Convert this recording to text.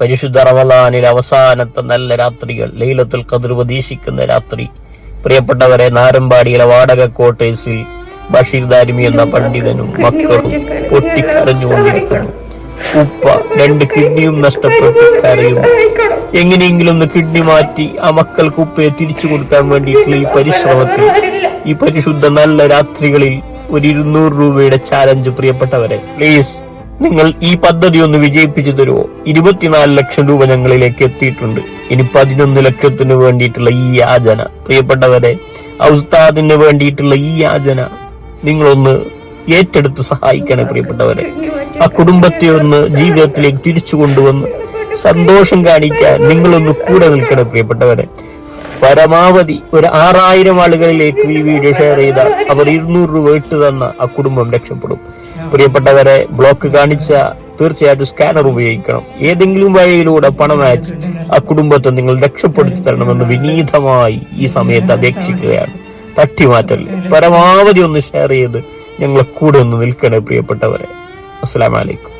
പരിശുദ്ധ റമദാനിൽ അവസാനത്തെ നല്ല രാത്രികൾ ലൈലത്തുൽ കതിർ പ്രതീക്ഷിക്കുന്ന രാത്രി. പ്രിയപ്പെട്ടവരെ നാരമ്പാടിയിലെ വാടക ക്വാർട്ടേഴ്സിൽ ബഷീർ ദാരിമി എന്ന പണ്ഡിതനും മക്കളും പൊട്ടിക്കരഞ്ഞുകൊണ്ടിരിക്കുന്നു. ഉപ്പ രണ്ട് കിഡ്നിയും നഷ്ടപ്പെട്ടു എങ്ങനെയെങ്കിലും ഒന്ന് കിഡ്നി മാറ്റി ആ മക്കൾക്ക് ഉപ്പയെ തിരിച്ചു കൊടുക്കാൻ വേണ്ടിയിട്ടുള്ള ഈ പരിശ്രമത്തിൽ ഈ പരിശുദ്ധ നല്ല രാത്രികളിൽ ഒരു ഇരുന്നൂറ് രൂപയുടെ ചാലഞ്ച് പ്രിയപ്പെട്ടവരെ പ്ലീസ് നിങ്ങൾ ഈ പദ്ധതി ഒന്ന് വിജയിപ്പിച്ചു തരുമോ ഇരുപത്തിനാല് ലക്ഷം രൂപ ഞങ്ങളിലേക്ക് എത്തിയിട്ടുണ്ട്. ഇനി പതിനൊന്ന് ലക്ഷത്തിന് വേണ്ടിയിട്ടുള്ള ഈ യാചന. പ്രിയപ്പെട്ടവരെ ഔസ്താദിന് വേണ്ടിയിട്ടുള്ള ഈ യാചന നിങ്ങളൊന്ന് ഏറ്റെടുത്ത് സഹായിക്കണേ പ്രിയപ്പെട്ടവരെ. ആ കുടുംബത്തെ ഒന്ന് ജീവിതത്തിലേക്ക് തിരിച്ചു കൊണ്ടുവന്ന് സന്തോഷം കാണിക്കാൻ നിങ്ങളൊന്ന് കൂടെ നിൽക്കണേ പ്രിയപ്പെട്ടവരെ. പരമാവധി ഒരു ആറായിരം ആളുകളിലേക്ക് ഈ വീഡിയോ ഷെയർ ചെയ്ത അവർ ഇരുന്നൂറ് രൂപ ഇട്ട് തന്ന ആ കുടുംബം രക്ഷപ്പെടും. പ്രിയപ്പെട്ടവരെ ബ്ലോക്ക് കാണിച്ച തീർച്ചയായിട്ടും സ്കാനർ ഉപയോഗിക്കണം. ഏതെങ്കിലും വഴിയിലൂടെ പണം അയച്ച് ആ കുടുംബത്തെ നിങ്ങൾ രക്ഷപ്പെടുത്തി തരണമെന്ന് വിനീതമായി ഈ സമയത്ത് അപേക്ഷിക്കുകയാണ്. തട്ടിമാറ്റല്ലേ? പരമാവധി ഒന്ന് ഷെയർ ചെയ്ത് ഞങ്ങളെ കൂടെ ഒന്ന് നിൽക്കണേ പ്രിയപ്പെട്ടവരെ. അസ്സലാമലൈക്കും